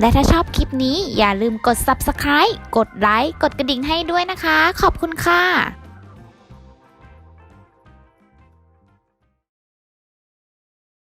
และถ้าชอบคลิปนี้อย่าลืมกด subscribe กดไลค์ กดกระดิ่งให้ด้วยนะคะ ขอบคุณค่ะ